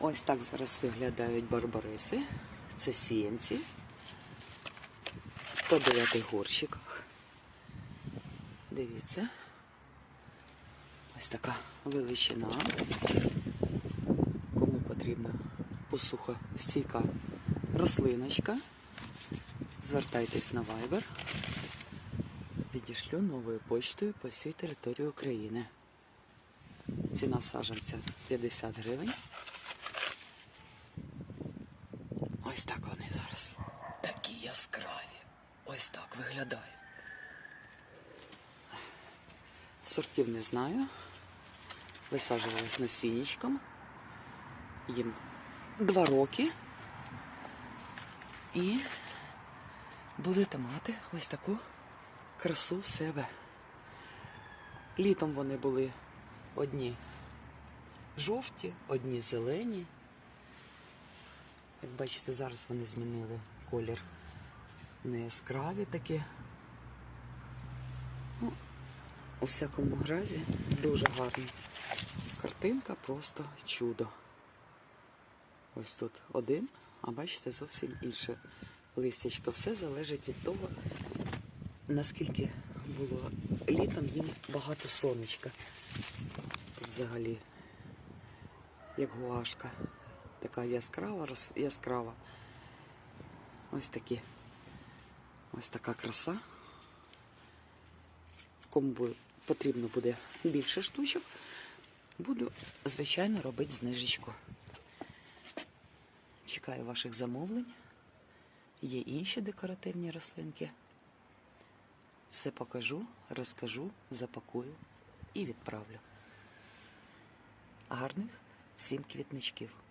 Ось так зараз виглядають барбариси. Це сіянці. В 109 горщиках. Дивіться. Ось така величина. Кому потрібна посуха стійка рослиночка. Звертайтесь на Viber. Відішлю новою почтою по всій території України. Ціна саджанця 50 гривень. Ось так вони зараз. Такі яскраві. Ось так виглядають. Сортів не знаю. Висаджувалась насінничком. Їм два роки. І будете мати ось таку красу в себе. Літом вони були одні жовті, одні зелені. Як бачите, зараз вони змінили колір не яскраві такі. Ну, у всякому разі дуже гарна картинка, просто чудо. Ось тут один, а бачите, зовсім інше листячко. Все залежить від того, наскільки було літом їм багато сонечка. Тут взагалі як гуашка. Така яскрава, яскрава. Ось такі. Ось така краса. Кому потрібно буде більше штучок, буду, звичайно, робити знижечку. Чекаю ваших замовлень. Є інші декоративні рослинки. Все покажу, розкажу, запакую і відправлю. Гарних всім квітничків!